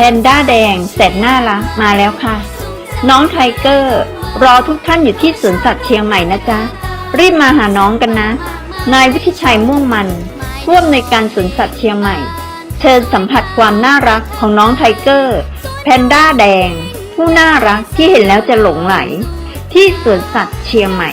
พนด้าแดงแสนน่ารักมาแล้วค่ะ น้องไทเกอร์ รอทุกท่านอยู่ที่สวนสัตว์เชียงใหม่นะจ๊ะ รีบมาหาน้องกันนะ นายวิทิชัยม่วงมันผู้อำนวยการสวนสัตว์เชียงใหม่ เชิญสัมผัสความน่ารักของน้องไทเกอร์ แพนด้าแดง ผู้น่ารักที่เห็นแล้วจะหลงไหล ที่สวนสัตว์เชียงใหม่